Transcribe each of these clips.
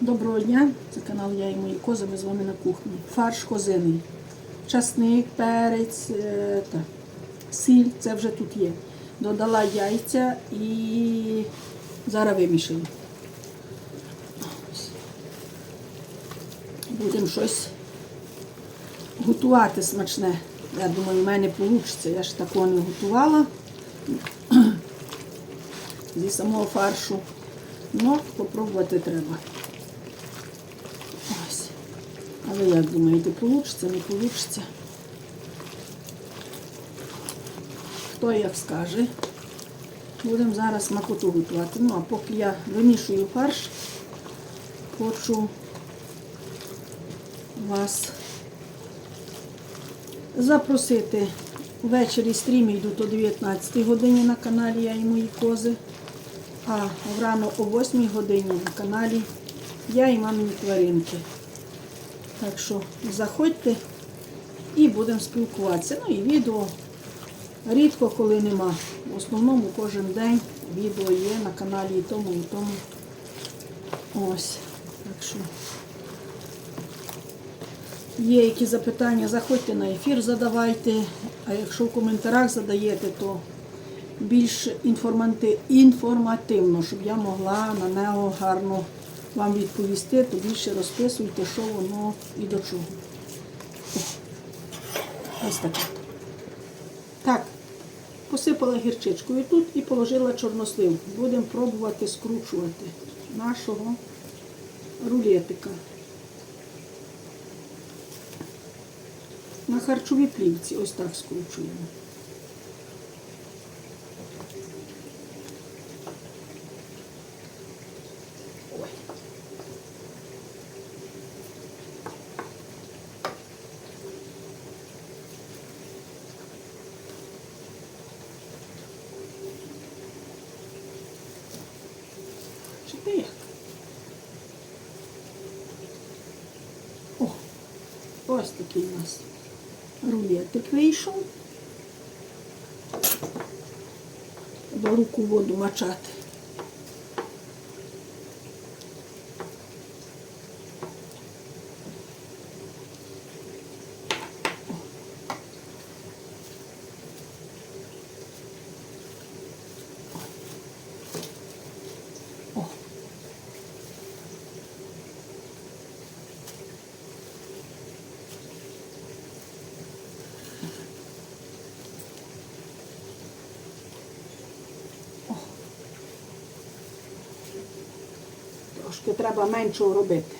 Доброго дня, це канал Я і мої кози, ми з вами на кухні. Фарш козиний. Часник, перець, е, та, сіль, це вже тут є. Додала яйця і зараз вимішаю. Будемо щось готувати смачне. Я думаю, в мене вийде. Я ж такого не готувала зі самого фаршу. Ну, попробувати треба. А ви як думаєте, вийде, не вийде? Хто як скаже. Будемо зараз макоту готувати. Ну, а поки я вимішую фарш, хочу вас запросити. Ввечері стріми йдуть о 19 годині на каналі Я і мої кози. А врано о 8 годині на каналі Я і мамині тваринки. Так що заходьте і будемо спілкуватися. Ну і відео рідко коли нема. В основному кожен день відео є на каналі і тому, і тому. Ось. Так що є які запитання, заходьте на ефір, задавайте. А якщо в коментарях задаєте, то більш інформативно, щоб я могла на нього гарно вам відповісти, то більше розписуйте, що воно і до чого. Ось таке. Так, посипала гірчичкою тут і положила чорнослив. Будемо пробувати скручувати нашого рулетика. На харчовій плівці ось так скручуємо. Ось такий у нас рулетик вийшов. Треба руку воду мачати. О. Трошки треба меншого робити,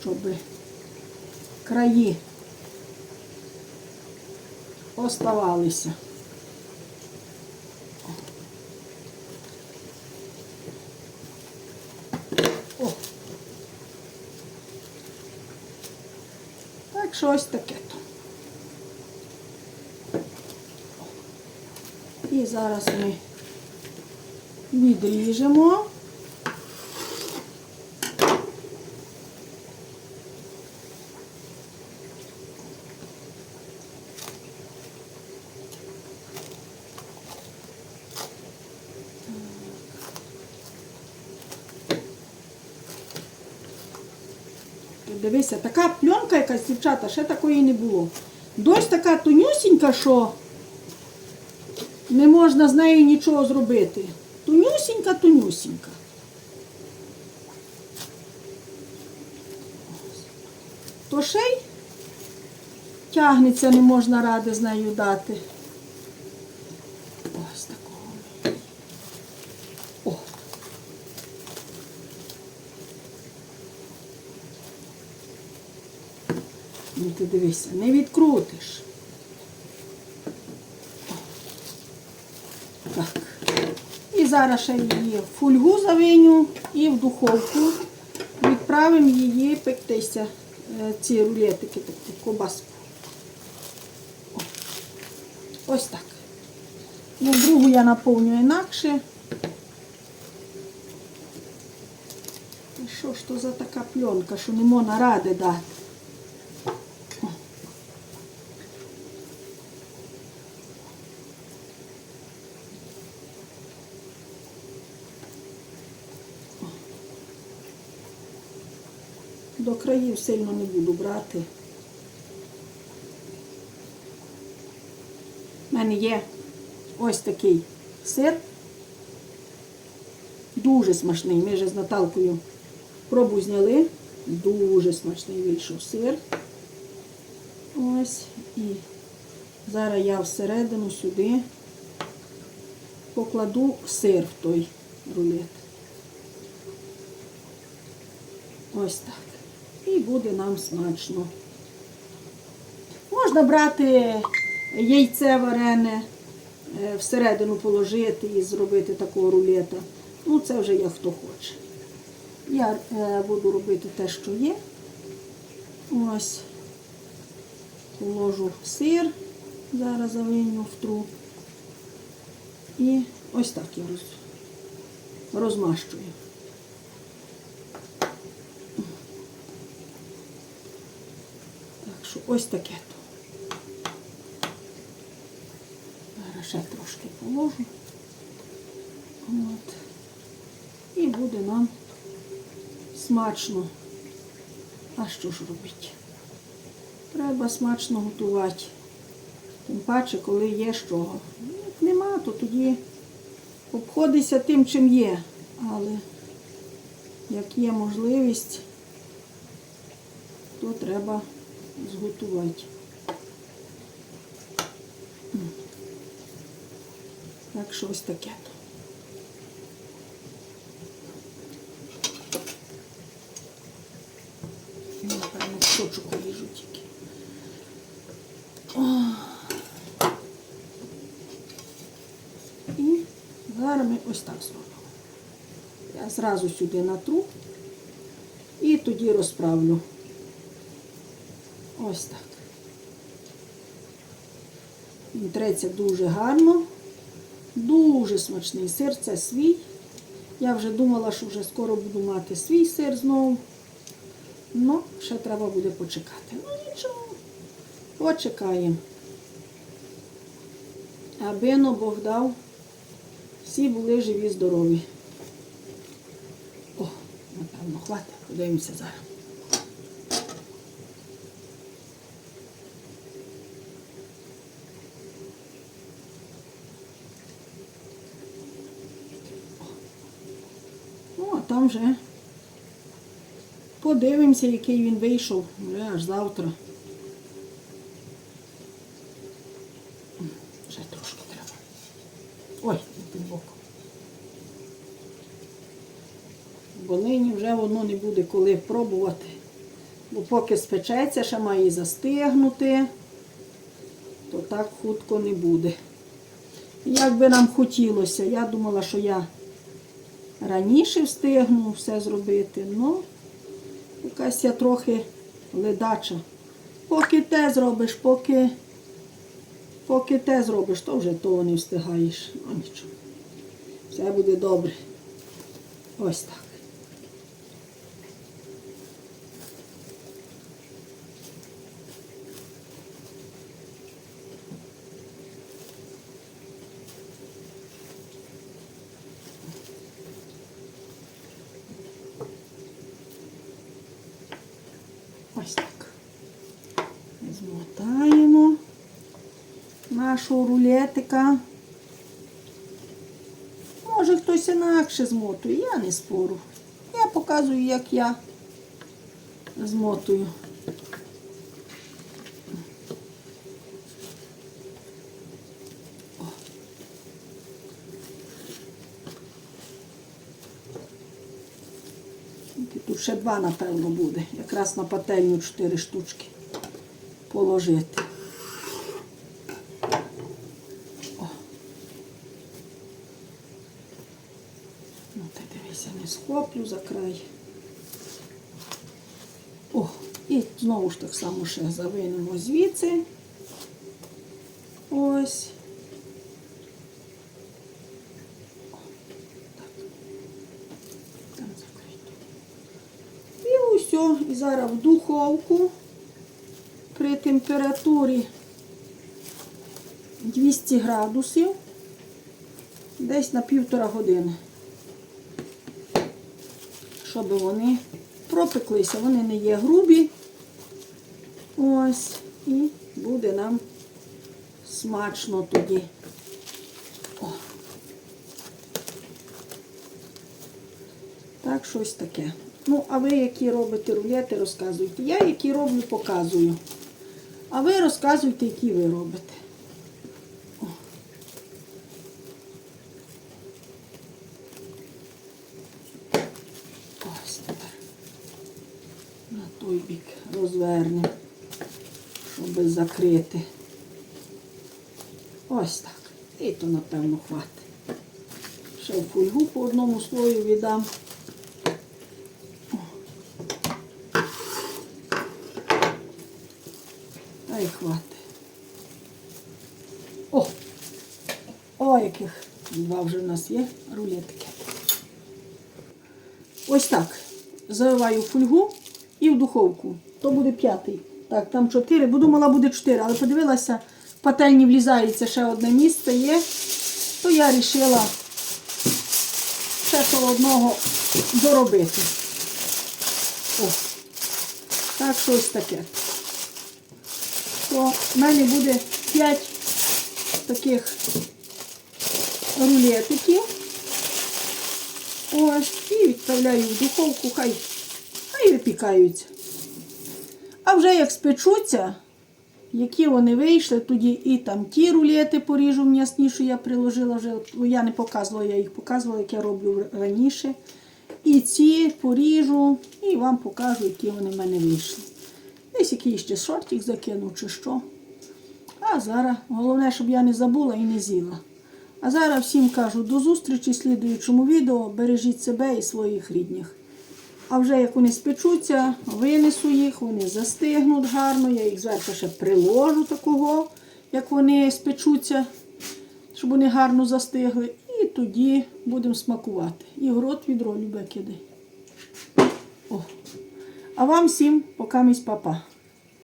щоб краї оставалися. О. Таке то. І зараз ми відріжемо. Дивися, така пленка якась, дівчата, ще такої не було. Дощ така тонюсінька, що не можна з нею нічого зробити. Тонюсінька, тонюсінька. То ще тягнеться, не можна ради з нею дати. Ось такого. О. Ну ти дивися, не відкрутиш. Так. І зараз ще її в фольгу завиню і в духовку. Відправимо її пектися, е, ці рулетики, таку кобаску. О. Ось так. Ну, другу я наповню інакше. Що ж то за така пленка, що не можна ради дати? До країв сильно не буду брати. У мене є ось такий сир. Дуже смачний. Ми вже з Наталкою пробу зняли. Дуже смачний вийшов сир. Ось. І зараз я всередину сюди покладу сир в той рулет. Ось так. І буде нам смачно. Можна брати яйце варене, е, всередину положити і зробити такого рулета. Ну, це вже як хто хоче. Я е, буду робити те, що є. Ось. Положу сир, зараз завиню в тру. І ось так я роз, розмащую. Так що ось таке то. Зараз ще трошки положу. От. І буде нам смачно. А що ж робити? Треба смачно готувати. Тим паче, коли є чого. Як нема, то тоді обходися тим, чим є. Але як є можливість, то треба зготувати. Так що ось таке. Напевно, кусочок ріжу тільки. І зараз ми ось так зробимо. Я зразу сюди натру і тоді розправлю. Ось так. Треться дуже гарно. Дуже смачний сир, це свій. Я вже думала, що вже скоро буду мати свій сир знову. Ну, ще треба буде почекати. Ну нічого, почекаємо. Аби но Бог дав, всі були живі, здорові. О, напевно, хватить, подивимося зараз. Там вже подивимося, який він вийшов. Вже аж завтра. Ще трошки треба. Ой, під боком. Бо нині вже воно не буде коли пробувати. Бо поки спечеться, ще має застигнути, то так хутко не буде. Як би нам хотілося, я думала, що я раніше встигну все зробити, але якась я трохи ледача. Поки те зробиш, поки, поки те зробиш, то вже того не встигаєш. Ну нічого. Все буде добре. Ось так. Ось так. Змотаємо нашого рулетика. Може хтось інакше змотує, я не спору. Я показую, як я змотую. Тут ще два, напевно, буде. Якраз на пательню чотири штучки положити. О. Ну, ти дивися, не схоплю за край. О, і знову ж так само ще завинемо звідси. Ось. І усе. І зараз в духовку при температурі 200 градусів десь на півтора години, щоб вони пропеклися, вони не є грубі. Ось, і буде нам смачно тоді. О. Так, щось таке. Ну, а ви які робите рулети, розказуйте. Я які роблю, показую. А ви розказуйте, які ви робите. О. Ось тепер. На той бік розвернемо, щоб закрити. Ось так. І то, напевно, хватить. Ще в фольгу по одному слою віддам. Та й хватить. О! О, яких два вже в нас є рулетки. Ось так. Заливаю фольгу і в духовку. То буде п'ятий. Так, там чотири, бо думала буде чотири, але подивилася, в пательні влізається ще одне місце є, то я вирішила ще одного доробити. О, так, щось таке. То в мене буде 5 таких рулетиків. Ось, і відправляю в духовку, хай, хай випікаються. А вже як спечуться, які вони вийшли, тоді і там ті рулети поріжу м'ясні, що я приложила вже. Я не показувала, я їх показувала, як я роблю раніше. І ці поріжу і вам покажу, які вони в мене вийшли. Десь якийсь ще шортик закинув чи що. А зараз головне, щоб я не забула і не з'їла. А зараз всім кажу до зустрічі в слідуючому відео. Бережіть себе і своїх рідних. А вже як вони спечуться, винесу їх, вони застигнуть гарно. Я їх зверху ще приложу такого, як вони спечуться, щоб вони гарно застигли. І тоді будемо смакувати. І в рот відро любе кидай. О. А вам всім пока місь папа.